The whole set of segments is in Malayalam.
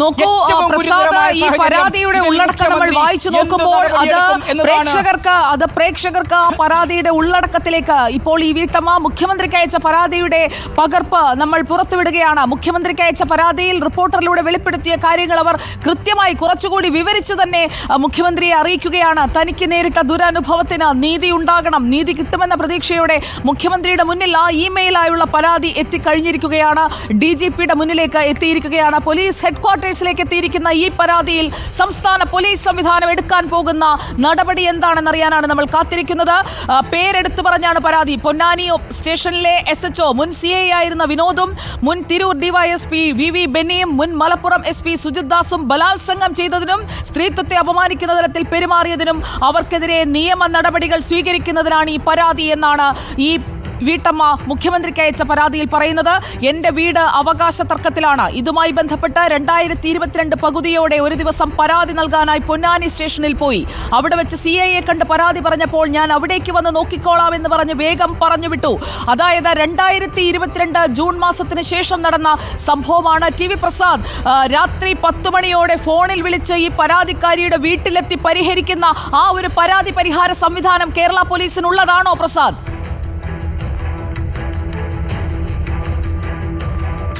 നോക്കൂ പ്രസാദ ഈ പരാതിയുടെ ഉള്ളടക്കം നമ്മൾ വായിച്ചു നോക്കുമ്പോൾ അത് പ്രേക്ഷകർക്ക് അത് പ്രേക്ഷകർക്ക് ആ പരാതിയുടെ ഉള്ളടക്കത്തിലേക്ക് ഇപ്പോൾ ഈ വീട്ടമ്മ മുഖ്യമന്ത്രിക്ക് അയച്ച പരാതിയുടെ പകർപ്പ് നമ്മൾ പുറത്തുവിടുകയാണ്. മുഖ്യമന്ത്രിക്ക് അയച്ച പരാതിയിൽ റിപ്പോർട്ടറിലൂടെ വെളിപ്പെടുത്തിയ കാര്യങ്ങൾ അവർ കൃത്യമായി കുറച്ചുകൂടി വിവരിച്ചു തന്നെ മുഖ്യമന്ത്രിയെ അറിയിക്കുകയാണ്. തനിക്ക് നേരിട്ട ദുരനുഭവത്തിന് നീതി ഉണ്ടാകണം. നീതി കിട്ടുമെന്ന പ്രതീക്ഷയോടെ മുഖ്യമന്ത്രിയുടെ മുന്നിൽ ആ ഇമെയിലായുള്ള പരാതി എത്തിക്കഴിഞ്ഞിരിക്കുകയാണ്. ഡി ജി പിയുടെ മുന്നിലേക്ക് എത്തിയിരിക്കുകയാണ്. പോലീസ് ഹെഡ്ക്വാർട്ടേഴ്സിലേക്ക് എത്തിയിരിക്കുന്ന ഈ പരാതിയിൽ സംസ്ഥാന പോലീസ് സംവിധാനം എടുക്കാൻ പോകുന്ന നടപടി എന്താണെന്നറിയാനാണ് നമ്മൾ കാത്തിരിക്കുന്നത്. പേരെടുത്തു പറഞ്ഞാണ് പരാതി. പൊന്നാനി സ്റ്റേഷനിലെ എസ് എച്ച് മുൻ സി ഐ ആയിരുന്ന വിനോദും മുൻ തിരൂർ ഡിവൈഎസ്പി വി വി ബെന്നിയും മുൻ മലപ്പുറം എസ് പി സുജിത് ദാസും ബലാത്സംഗം ചെയ്തതിനും സ്ത്രീത്വത്തെ അപമാനിക്കുന്ന തരത്തിൽ പെരുമാറിയതിനും അവർക്കെതിരെ നിയമ നടപടികൾ സ്വീകരിക്കുന്നതിനാണ് ഈ പരാതി എന്നാണ് ഈ വീട്ടമ്മ മുഖ്യമന്ത്രിക്ക് അയച്ച പരാതിയിൽ പറയുന്നത് എന്റെ വീട് അവകാശ തർക്കത്തിലാണ്. ഇതുമായി ബന്ധപ്പെട്ട് രണ്ടായിരത്തി ഇരുപത്തിരണ്ട് പകുതിയോടെ ഒരു ദിവസം പരാതി നൽകാനായി പൊന്നാനി സ്റ്റേഷനിൽ പോയി. അവിടെ വെച്ച് സി ഐയെ കണ്ട് പരാതി പറഞ്ഞപ്പോൾ ഞാൻ അവിടേക്ക് വന്ന് നോക്കിക്കോളാം എന്ന് പറഞ്ഞ് വേഗം പറഞ്ഞു വിട്ടു അതായത് രണ്ടായിരത്തി ഇരുപത്തിരണ്ട് ജൂൺ മാസത്തിന് ശേഷം നടന്ന സംഭവമാണ് ടി വി പ്രസാദ്. രാത്രി പത്ത് മണിയോടെ ഫോണിൽ വിളിച്ച് ഈ പരാതിക്കാരിയുടെ വീട്ടിലെത്തി പരിഹരിക്കുന്ന ആ ഒരു പരാതി പരിഹാര സംവിധാനം കേരള പോലീസിനുള്ളതാണോ പ്രസാദ്?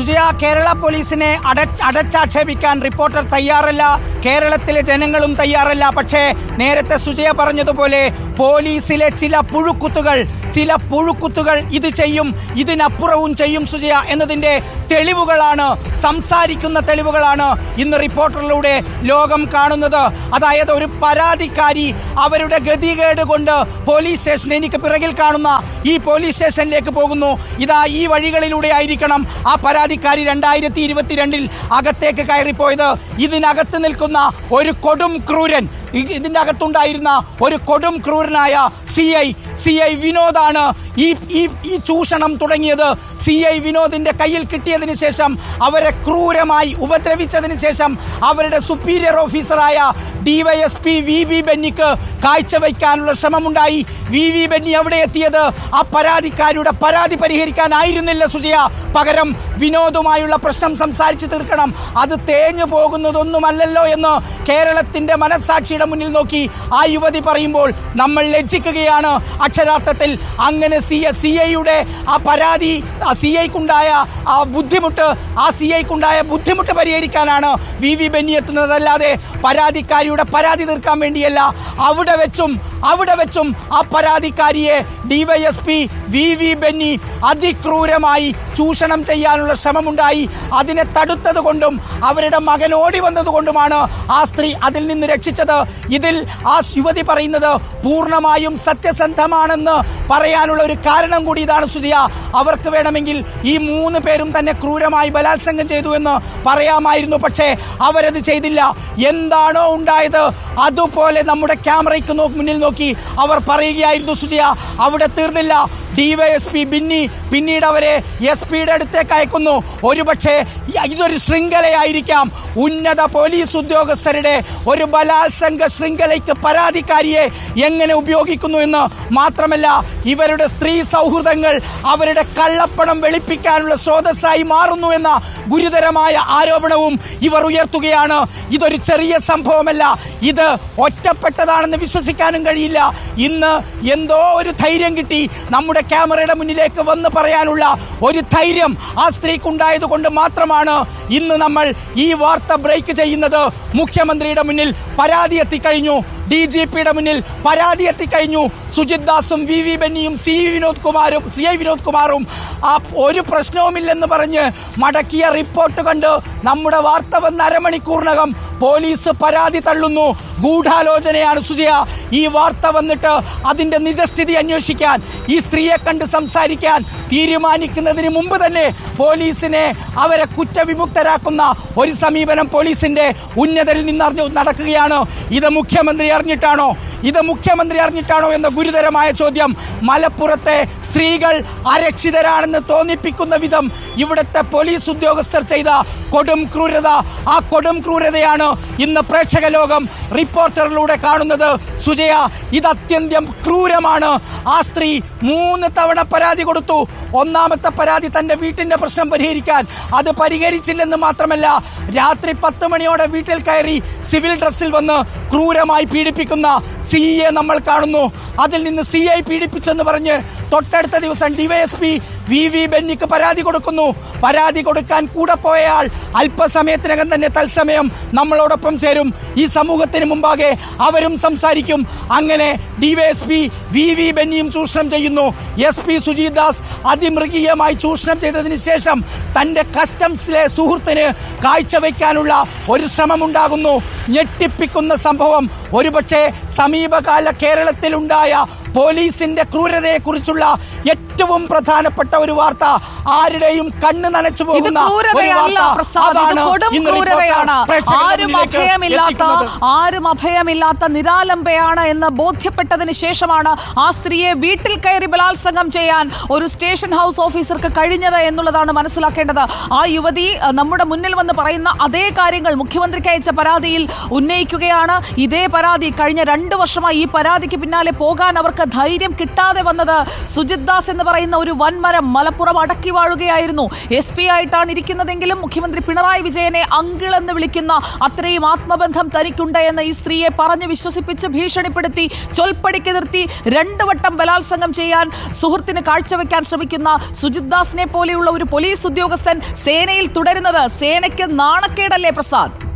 സുജയ കേരള പോലീസിനെ അടച്ച് അടച്ചാക്ഷേപിക്കാൻ റിപ്പോർട്ടർ തയ്യാറല്ല. കേരളത്തിലെ ജനങ്ങളും തയ്യാറല്ല. പക്ഷേ നേരത്തെ സുജയ പറഞ്ഞതുപോലെ പോലീസിലെ ചില പുഴുക്കുത്തുകൾ ചില പുഴുക്കുത്തുകൾ ഇത് ചെയ്യും ഇതിനപ്പുറവും ചെയ്യും സുജയ എന്നതിന്റെ തെളിവുകളാണ് സംസാരിക്കുന്ന തെളിവുകളാണ് ഇന്ന് റിപ്പോർട്ടറിലൂടെ ലോകം കാണുന്നത്. അതായത് ഒരു പരാതിക്കാരി അവരുടെ ഗതികേട് കൊണ്ട് പോലീസ് സ്റ്റേഷൻ എനിക്ക് പിറകിൽ കാണുന്ന ഈ പോലീസ് സ്റ്റേഷനിലേക്ക് പോകുന്നു. ഇതാ ഈ വഴികളിലൂടെ ആയിരിക്കണം ആ പരാതിക്കാരി രണ്ടായിരത്തി ഇരുപത്തിരണ്ടിൽ അകത്തേക്ക് കയറിപ്പോയത്. ഇതിനകത്ത് നിൽക്കുന്ന ഒരു കൊടും ക്രൂരൻ ഇതിന്റെ അകത്തുണ്ടായിരുന്ന ഒരു കൊടും ക്രൂരനായ സി ഐ സി ഐ വിനോദാണ്. ഈ ഈ ഈ ചൂഷണം തുടങ്ങിയത് സി ഐ വിനോദിന്റെ കയ്യിൽ കിട്ടിയതിന് ശേഷം അവരെ ക്രൂരമായി ഉപദ്രവിച്ചതിന് ശേഷം അവരുടെ സുപ്പീരിയർ ഓഫീസറായ ഡിവൈഎസ്പി വി വി ബെന്നിക്ക് കാഴ്ചവെക്കാനുള്ള ശ്രമമുണ്ടായി. വി വി ബെന്നി അവിടെ എത്തിയത് ആ പരാതിക്കാരുടെ പരാതി പരിഹരിക്കാനായിരുന്നില്ല സുജയ. പകരം വിനോദുമായുള്ള പ്രശ്നം സംസാരിച്ച് തീർക്കണം. അത് തേഞ്ഞു പോകുന്നതൊന്നുമല്ലല്ലോ എന്ന് കേരളത്തിന്റെ മനസ്സാക്ഷിയുടെ മുന്നിൽ നോക്കി ആ യുവതി പറയുമ്പോൾ നമ്മൾ ലജ്ജിക്കുകയാണ്. അക്ഷരാർത്ഥത്തിൽ അങ്ങനെ സി സി ഐയുടെ ആ പരാതി സി ഐക്കുണ്ടായ ആ ബുദ്ധിമുട്ട് ആ സി ഐക്കുണ്ടായ ബുദ്ധിമുട്ട് പരിഹരിക്കാനാണ് വി വി ബെന്നി എത്തുന്നതല്ലാതെ പരാതിക്കാരിയുടെ പരാതി തീർക്കാൻ വേണ്ടിയല്ല. അവിടെ വെച്ചും അവിടെ വെച്ചും ആ പരാതിക്കാരിയെ ഡിവൈഎസ്പി വി വി ബെന്നി അതിക്രൂരമായി ചൂഷണം ചെയ്യാനുള്ള ശ്രമമുണ്ടായി. അതിനെ തടുത്തത് കൊണ്ടും അവരുടെ മകൻ ഓടി വന്നതുകൊണ്ടുമാണ് ആ സ്ത്രീ അതിൽ നിന്ന് രക്ഷിച്ചത്. ഇതിൽ ആ യുവതി പറയുന്നത് പൂർണമായും സത്യസന്ധമാണെന്ന് പറയാനുള്ള ഒരു കാരണം കൂടി ഇതാണ് സുധിയ. അവർക്ക് വേണമെങ്കിൽ ഈ മൂന്ന് പേരും തന്നെ ക്രൂരമായി ബലാത്സംഗം ചെയ്തു എന്ന് പറയാമായിരുന്നു. പക്ഷേ അവരത് ചെയ്തില്ല. എന്താണോ ഉണ്ടായത് അതുപോലെ നമ്മുടെ ക്യാമറയ്ക്ക് നോക്കി മുന്നിൽ നോക്കി അവർ പറയുകയായിരുന്നു സുജിയ അവിടെ തീർന്നില്ല. ഡിവൈഎസ്പി ബിന്നി പിന്നീട് അവരെ എസ് പിയുടെ അടുത്തേക്ക് അയക്കുന്നു. ഒരുപക്ഷെ ഇതൊരു ശൃംഖലയായിരിക്കാം. ഉന്നത പോലീസ് ഉദ്യോഗസ്ഥരുടെ ഒരു ബലാത്സംഗ ശൃംഖലയ്ക്ക് പരാതിക്കാരിയെ എങ്ങനെ ഉപയോഗിക്കുന്നു എന്ന് മാത്രമല്ല ഇവരുടെ സ്ത്രീ സൗഹൃദങ്ങൾ അവരുടെ കള്ളപ്പണം വെളിപ്പിക്കാനുള്ള സ്രോതസ്സായി മാറുന്നു എന്ന ഗുരുതരമായ ആരോപണവും ഇവർ ഉയർത്തുകയാണ്. ഇതൊരു ചെറിയ സംഭവമല്ല ഇത് ഒറ്റപ്പെട്ടതാണെന്ന് വിശ്വസിക്കാനും കഴിയില്ല. ഇന്ന് എന്തോ ഒരു ധൈര്യം കിട്ടി നമ്മുടെ ക്യാമറയുടെ മുന്നിലേക്ക് വന്ന് പറയാനുള്ള ഒരു ധൈര്യം ആ സ്ത്രീക്കുണ്ടായത് കൊണ്ട് മാത്രമാണ് ഇന്ന് നമ്മൾ ഈ വാർത്ത ബ്രേക്ക് ചെയ്യുന്നത് മുഖ്യമന്ത്രിയുടെ മുന്നിൽ പരാതി എത്തിക്കഴിഞ്ഞു. ഡി ജി പിയുടെ മുന്നിൽ പരാതി എത്തിക്കഴിഞ്ഞു. സുജിത് ദാസും വി വി ബെന്നിയും സി വിനോദ് കുമാറും സി ഐ വിനോദ് കുമാറും ആ ഒരു പ്രശ്നവുമില്ലെന്ന് പറഞ്ഞ് മടക്കിയ റിപ്പോർട്ട് കണ്ട് നമ്മുടെ വാർത്ത വന്ന അരമണിക്കൂറിനകം പോലീസ് പരാതി തള്ളുന്നു. ഗൂഢാലോചനയാണ് സുജയ. ഈ വാർത്ത വന്നിട്ട് അതിന്റെ നിജസ്ഥിതി അന്വേഷിക്കാൻ ഈ സ്ത്രീയെ കണ്ട് സംസാരിക്കാൻ തീരുമാനിക്കുന്നതിന് മുമ്പ് തന്നെ പോലീസിനെ അവരെ കുറ്റവിമുക്തരാക്കുന്ന ഒരു സമീപനം പോലീസിന്റെ ഉന്നതരിൽ നിന്നറിഞ്ഞു നടക്കുകയാണ്. ഇത് മുഖ്യമന്ത്രി അറിഞ്ഞിട്ടാണോ ഇത് മുഖ്യമന്ത്രി അറിഞ്ഞിട്ടാണോ എന്ന ഗുരുതരമായ ചോദ്യം. മലപ്പുറത്തെ സ്ത്രീകൾ അരക്ഷിതരാണെന്ന് തോന്നിപ്പിക്കുന്ന വിധം ഇവിടുത്തെ പോലീസ് ഉദ്യോഗസ്ഥർ ചെയ്ത കൊടും ക്രൂരത. ആ കൊടും ക്രൂരതയാണ് ഇന്ന് പ്രേക്ഷക ലോകം റിപ്പോർട്ടറിലൂടെ കാണുന്നത്. സുജയ ഇത് അത്യന്തം ക്രൂരമാണ്. ആ സ്ത്രീ മൂന്ന് തവണ പരാതി കൊടുത്തു. ഒന്നാമത്തെ പരാതി തന്റെ വീട്ടിന്റെ പ്രശ്നം പരിഹരിക്കാൻ. അത് പരിഹരിച്ചില്ലെന്ന് മാത്രമല്ല രാത്രി പത്ത് മണിയോടെ വീട്ടിൽ കയറി സിവിൽ ഡ്രസ്സിൽ വന്ന് ക്രൂരമായി പീഡിപ്പിക്കുന്ന സി എ നമ്മൾ കാണുന്നു. അതിൽ നിന്ന് സി ഐ പീഡിപ്പിച്ചെന്ന് പറഞ്ഞ് തൊട്ടടുത്ത ദിവസം ഡിവൈഎസ്പി വി വി ബെന്നിക്ക് പരാതി കൊടുക്കുന്നു. പരാതി കൊടുക്കാൻ കൂടെ പോയയാൾ അല്പസമയത്തിനകം തന്നെ തത്സമയം നമ്മളോടൊപ്പം ചേരും. ഈ സമൂഹത്തിന് മുമ്പാകെ അവരും സംസാരിക്കും. അങ്ങനെ ഡിവൈഎസ്പി വി വി ബെന്നിയും ചൂഷണം ചെയ്യുന്നു. എസ് പി സുജീത് ദാസ് അതിമൃഗീയമായി ചൂഷണം ചെയ്തതിന് ശേഷം തന്റെ കസ്റ്റംസിലെ സുഹൃത്തിന് കാഴ്ചവെക്കാനുള്ള ഒരു ശ്രമമുണ്ടാകുന്നു. ഞെട്ടിപ്പിക്കുന്ന സംഭവം ഒരുപക്ഷെ സമീപകാല കേരളത്തിലുണ്ടായ പോലീസിന്റെ ക്രൂരതയെക്കുറിച്ചുള്ള ഏറ്റവും പ്രധാനപ്പെട്ട ഒരു വാർത്ത ആരുടെയും കണ്ണ് നനച്ചു പോകുന്നില്ലാത്ത പോകുന്ന ആരും അഭയമില്ലാത്ത ആരും അഭയമില്ലാത്ത നിരാലംബയാണ് എന്ന് ബോധ്യപ്പെട്ടതിന് ശേഷമാണ് ആ സ്ത്രീയെ വീട്ടിൽ കയറി ബലാത്സംഗം ചെയ്യാൻ ഒരു സ്റ്റേഷൻ ഹൗസ് ഓഫീസർക്ക് കഴിഞ്ഞത് എന്നുള്ളതാണ് മനസ്സിലാക്കേണ്ടത്. ആ യുവതി നമ്മുടെ മുന്നിൽ വന്ന് പറയുന്ന അതേ കാര്യങ്ങൾ മുഖ്യമന്ത്രിക്ക് അയച്ച പരാതിയിൽ ഉന്നയിക്കുകയാണ്. ഇതേ പരാതി കഴിഞ്ഞ രണ്ട് വർഷമായി ഈ പരാതിക്ക് പിന്നാലെ പോകാൻ അവർക്ക് ധൈര്യം കിട്ടാതെ വന്നത് സുജിത് ദാസ് എന്ന് പറയുന്ന ഒരു വൻമരം മലപ്പുറം അടക്കി വാഴുകയായിരുന്നു. എസ് പി ആയിട്ടാണ് ഇരിക്കുന്നതെങ്കിലും മുഖ്യമന്ത്രി പിണറായി വിജയനെ അങ്കിൾ എന്ന് വിളിക്കുന്ന അത്രയും ആത്മബന്ധം തനിക്കുണ്ട് എന്ന് ഈ സ്ത്രീയെ പറഞ്ഞു വിശ്വസിപ്പിച്ച് ഭീഷണിപ്പെടുത്തി ചൊൽപ്പടിക്ക് നിർത്തി രണ്ടു വട്ടം ബലാത്സംഗം ചെയ്യാൻ സുഹൃത്തിന് കാഴ്ചവെക്കാൻ ശ്രമിക്കുന്ന സുജിത് ദാസിനെ പോലെയുള്ള ഒരു പോലീസ് ഉദ്യോഗസ്ഥൻ സേനയിൽ തുടരുന്നത് സേനയ്ക്ക് നാണക്കേടല്ലേ പ്രസാദ്?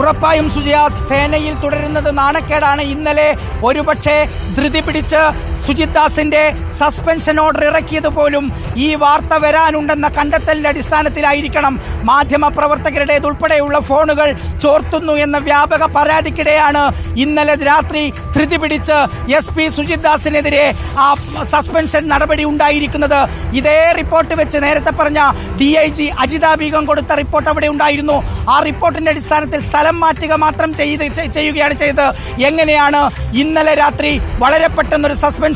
ഉറപ്പായും സുജയാ സേനയിൽ തുടരുന്നത് നാണക്കേടാണ്. ഇന്നലെ ഒരുപക്ഷെ ധൃതി പിടിച്ച് സുജിത് ദാസിന്റെ സസ്പെൻഷൻ ഓർഡർ ഇറക്കിയത് പോലും ഈ വാർത്ത വരാനുണ്ടെന്ന കണ്ടെത്തലിന്റെ അടിസ്ഥാനത്തിലായിരിക്കണം മാധ്യമ പ്രവർത്തകരുടേതുൾപ്പെടെയുള്ള ഫോണുകൾ ചോർത്തുന്നു എന്ന വ്യാപക പരാതിക്കിടെയാണ് ഇന്നലെ രാത്രി ധൃതി പിടിച്ച് എസ് പി സുജിത് ദാസിനെതിരെ ആ സസ്പെൻഷൻ നടപടി ഉണ്ടായിരിക്കുന്നത്. ഇതേ റിപ്പോർട്ട് വെച്ച് നേരത്തെ പറഞ്ഞ D I G Ajitha Begum കൊടുത്ത റിപ്പോർട്ട് അവിടെ ഉണ്ടായിരുന്നു. ആ റിപ്പോർട്ടിന്റെ അടിസ്ഥാനത്തിൽ സ്ഥലം മാറ്റുക മാത്രം ചെയ്ത് ചെയ്യുകയാണ് ചെയ്തത്. എങ്ങനെയാണ് ഇന്നലെ രാത്രി വളരെ പെട്ടെന്നൊരു സസ്പെൻഷൻ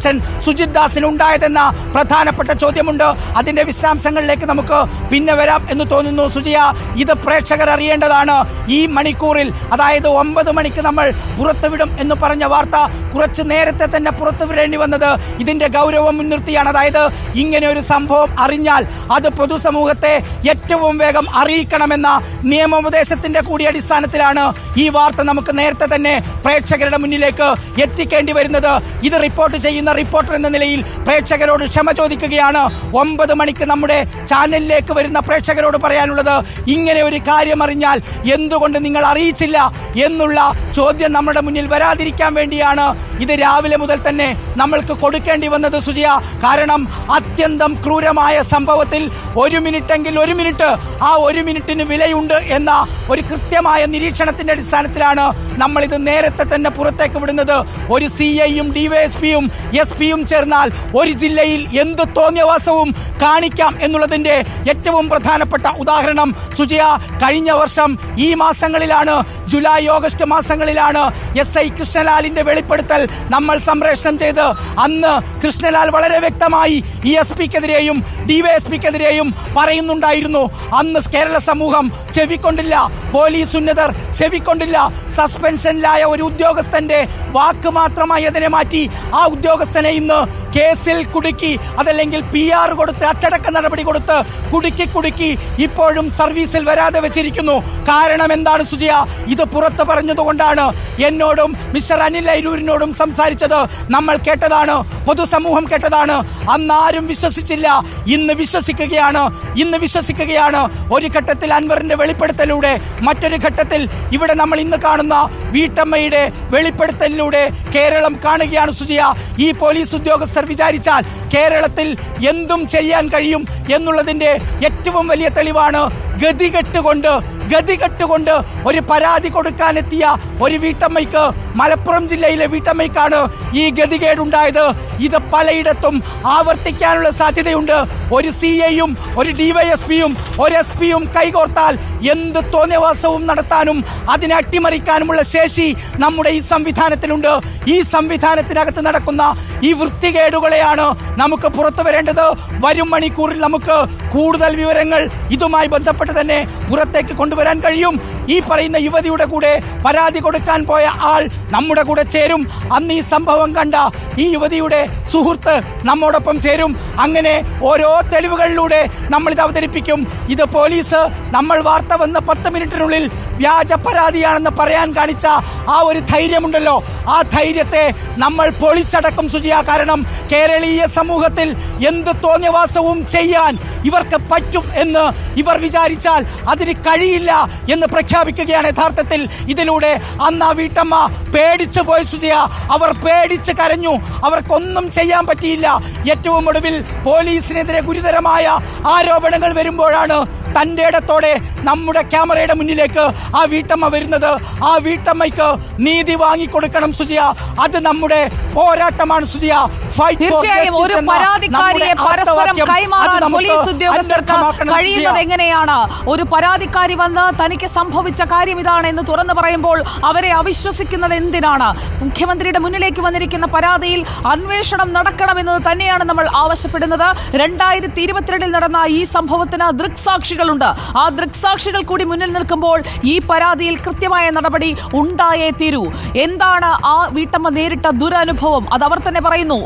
സുജിത് ദാസിന് ഉണ്ടായതെന്ന പ്രധാനപ്പെട്ട ചോദ്യമുണ്ട്. അതിന്റെ വിശദാംശങ്ങളിലേക്ക് നമുക്ക് പിന്നെ വരാം എന്ന് തോന്നുന്നു. സുജിയ ഇത് പ്രേക്ഷകർ അറിയേണ്ടതാണ്. ഈ മണിക്കൂറിൽ അതായത് ഒമ്പത് മണിക്ക് നമ്മൾ പുറത്തുവിടും എന്ന് പറഞ്ഞ വാർത്ത കുറച്ച് നേരത്തെ തന്നെ പുറത്തു വിടേണ്ടി വന്നത് ഇതിന്റെ ഗൗരവം മുൻനിർത്തിയാണ്. അതായത് ഇങ്ങനെ ഒരു സംഭവം അറിഞ്ഞാൽ അത് പൊതുസമൂഹത്തെ ഏറ്റവും വേഗം അറിയിക്കണമെന്ന നിയമോപദേശത്തിന്റെ കൂടി അടിസ്ഥാനത്തിലാണ് ഈ വാർത്ത നമുക്ക് നേരത്തെ തന്നെ പ്രേക്ഷകരുടെ മുന്നിലേക്ക് എത്തിക്കേണ്ടി വരുന്നത്. ഇത് റിപ്പോർട്ട് ചെയ്യുന്ന റിപ്പോർട്ടർ എന്ന നിലയിൽ പ്രേക്ഷകരോട് ക്ഷമ ചോദിക്കുകയാണ്. ഒമ്പത് മണിക്ക് നമ്മുടെ ചാനലിലേക്ക് വരുന്ന പ്രേക്ഷകരോട് പറയാനുള്ളത് ഇങ്ങനെ ഒരു കാര്യം അറിഞ്ഞാൽ എന്തുകൊണ്ട് നിങ്ങൾ അറിയിച്ചില്ല എന്നുള്ള ചോദ്യം നമ്മുടെ മുന്നിൽ വരാതിരിക്കാൻ വേണ്ടിയാണ് ഇത് രാവിലെ മുതൽ തന്നെ നമ്മൾക്ക് കൊടുക്കേണ്ടി വന്നത് സുജിയ. കാരണം അത്യന്തം ക്രൂരമായ സംഭവത്തിൽ ഒരു മിനിറ്റെങ്കിൽ ഒരു മിനിറ്റ് ആ ഒരു മിനിറ്റിന് വിലയുണ്ട് എന്ന ഒരു കൃത്യമായ നിരീക്ഷണത്തിന്റെ അടിസ്ഥാനത്തിലാണ് നമ്മൾ ഇത് നേരത്തെ തന്നെ പുറത്തേക്ക് വിടുന്നത്. ഒരു സി ഐയും ഡിവൈഎസ്പിയും എസ് പിയും ചേർന്നാൽ ഒരു ജില്ലയിൽ എന്ത് തോന്നിയവാസവും കാണിക്കാം എന്നുള്ളതിന്റെ ഏറ്റവും പ്രധാനപ്പെട്ട ഉദാഹരണം സുജിയ. കഴിഞ്ഞ വർഷം ഈ മാസങ്ങളിലാണ് ജൂലൈ ഓഗസ്റ്റ് മാസങ്ങളിലാണ് എസ് ഐ കൃഷ്ണലാലിന്റെ വെളിപ്പെടുത്തൽ നമ്മൾ സംപ്രേഷണം ചെയ്ത് അന്ന് കൃഷ്ണലാൽ വളരെ വ്യക്തമായി ഇ എസ് പിക്കെതിരെയും ഡിവൈഎസ്പിക്കെതിരെയും പറയുന്നുണ്ടായിരുന്നു. അന്ന് കേരള സമൂഹം ചെവിക്കൊണ്ടില്ല പോലീസ് ഉന്നതർ ചെവിക്കൊണ്ടില്ല സസ്പെൻഷനിലായ ഒരു ഉദ്യോഗസ്ഥന്റെ വാക്ക് മാത്രമായി അതിനെ മാറ്റി. ആ ഉദ്യോഗസ്ഥനെ ഇന്ന് കേസിൽ കുടുക്കി അതല്ലെങ്കിൽ പി ആർ കൊടുത്ത് അച്ചടക്ക നടപടി കൊടുത്ത് കുടുക്കി കുടുക്കി ഇപ്പോഴും സർവീസിൽ വരാതെ വെച്ചിരിക്കുന്നു. കാരണം എന്താണ് സുജയ? ഇത് പുറത്ത് പറഞ്ഞതുകൊണ്ടാണ്. എന്നോടും മിസ്റ്റർ അനിൽ അരൂരിനോടും സംസാരിച്ചത് നമ്മൾ കേട്ടതാണ് പൊതുസമൂഹം കേട്ടതാണ്. അന്ന് ആരും വിശ്വസിച്ചില്ല. ഇന്ന് വിശ്വസിക്കുകയാണ്. ഇന്ന് വിശ്വസിക്കുകയാണ്. ഒരു ഘട്ടത്തിൽ അൻവറിന്റെ വെളിപ്പെടുത്തലിലൂടെ മറ്റൊരു ഘട്ടത്തിൽ ഇവിടെ നമ്മൾ ഇന്ന് കാണുന്ന വീട്ടമ്മയുടെ വെളിപ്പെടുത്തലിലൂടെ കേരളം കാണുകയാണ് സുജിയ. ഈ പോലീസ് ഉദ്യോഗസ്ഥർ വിചാരിച്ചാൽ കേരളത്തിൽ എന്തും ചെയ്യാൻ കഴിയും എന്നുള്ളതിന്റെ ഏറ്റവും വലിയ തെളിവാണ് ഗതികെട്ടുകൊണ്ട് ഗതികെട്ടുകൊണ്ട് ഒരു പരാതി കൊടുക്കാനെത്തിയ ഒരു വീട്ടമ്മയ്ക്ക് മലപ്പുറം ജില്ലയിലെ വീട്ടമ്മയ്ക്കാണ് ഈ ഗതികേടുണ്ടായത്. ഇത് പലയിടത്തും ആവർത്തിക്കാനുള്ള സാധ്യതയുണ്ട്. ഒരു സി ഐയും ഒരു ഡിവൈഎസ്പിയും ഒരു എസ് പിയും കൈകോർത്താൽ എന്ത് തോന്നിയവാസവും നടത്താനും അതിനെ അട്ടിമറിക്കാനുമുള്ള ശേഷി നമ്മുടെ ഈ സംവിധാനത്തിലുണ്ട്. ഈ സംവിധാനത്തിനകത്ത് നടക്കുന്ന ഈ വൃത്തികേടുകളെയാണ് നമുക്ക് പുറത്തു വരേണ്ടത്. വരും മണിക്കൂറിൽ നമുക്ക് കൂടുതൽ വിവരങ്ങൾ ഇതുമായി ബന്ധപ്പെട്ട് തന്നെ പുറത്തേക്ക് കൊണ്ടുവരാൻ കഴിയും. ഈ പറയുന്ന യുവതിയുടെ കൂടെ പരാതി കൊടുക്കാൻ പോയ ആൾ നമ്മുടെ കൂടെ ചേരും. അന്ന് ഈ സംഭവം കണ്ട ഈ യുവതിയുടെ സുഹൃത്ത് നമ്മോടൊപ്പം ചേരും. അങ്ങനെ ഓരോ തെളിവുകളിലൂടെ നമ്മളിത് അവതരിപ്പിക്കും. ഇത് പോലീസ് നമ്മൾ വാർത്ത വന്ന പത്ത് മിനിറ്റിനുള്ളിൽ വ്യാജ പരാതിയാണെന്ന് പറയാൻ കാണിച്ച ആ ഒരു ധൈര്യമുണ്ടല്ലോ. ആ ധൈര്യത്തെ നമ്മൾ പൊളിച്ചടക്കും സുജിയ. കാരണം കേരളീയ സമൂഹത്തിൽ എന്ത് തോന്നിയവാസവും ചെയ്യാൻ ഇവർക്ക് പറ്റും എന്ന് ഇവർ വിചാരിച്ചാൽ അതിന് കഴിയില്ല എന്ന് പ്രഖ്യാപിക്കുകയാണ് യഥാർത്ഥത്തിൽ. ഇതിലൂടെ അന്ന് ആ വീട്ടമ്മ പേടിച്ചു പോയി സുജയ. അവർ പേടിച്ച് കരഞ്ഞു. അവർക്കൊന്നും ചെയ്യാൻ പറ്റിയില്ല. ഏറ്റവും ഒടുവിൽ പോലീസിനെതിരെ ഗുരുതരമായ ആരോപണങ്ങൾ വരുമ്പോഴാണ് തന്റെ ഇടത്തോടെ നമ്മുടെ ക്യാമറയുടെ മുന്നിലേക്ക് ആ വീട്ടമ്മ വരുന്നത്. ആ വീട്ടമ്മയ്ക്ക് നീതി വാങ്ങിക്കൊടുക്കണം സുജിയ. അത് നമ്മുടെ പോരാട്ടമാണ് സുജിയ. തീർച്ചയായും ഒരു പരാതിക്കാരിയെ പരസ്പരം കൈമാറാൻ പോലീസ് ഉദ്യോഗസ്ഥർക്ക് കഴിയുന്നത് എങ്ങനെയാണ്? ഒരു പരാതിക്കാരി വന്ന് തനിക്ക് സംഭവിച്ച കാര്യം ഇതാണ് എന്ന് തുറന്നു പറയുമ്പോൾ അവരെ അവിശ്വസിക്കുന്നത് എന്തിനാണ്? മുഖ്യമന്ത്രിയുടെ മുന്നിലേക്ക് വന്നിരിക്കുന്ന പരാതിയിൽ അന്വേഷണം നടക്കണമെന്നത് തന്നെയാണ് നമ്മൾ ആവശ്യപ്പെടുന്നത്. രണ്ടായിരത്തി ഇരുപത്തിരണ്ടിൽ നടന്ന ഈ സംഭവത്തിന് ദൃക്സാക്ഷികളുണ്ട്. ആ ദൃക്സാക്ഷികൾ കൂടി മുന്നിൽ നിൽക്കുമ്പോൾ ഈ പരാതിയിൽ കൃത്യമായ നടപടി ഉണ്ടായേ തീരൂ. എന്താണ് ആ വീട്ടമ്മ നേരിട്ട ദുരനുഭവം? അത് അവർ തന്നെ പറയുന്നു.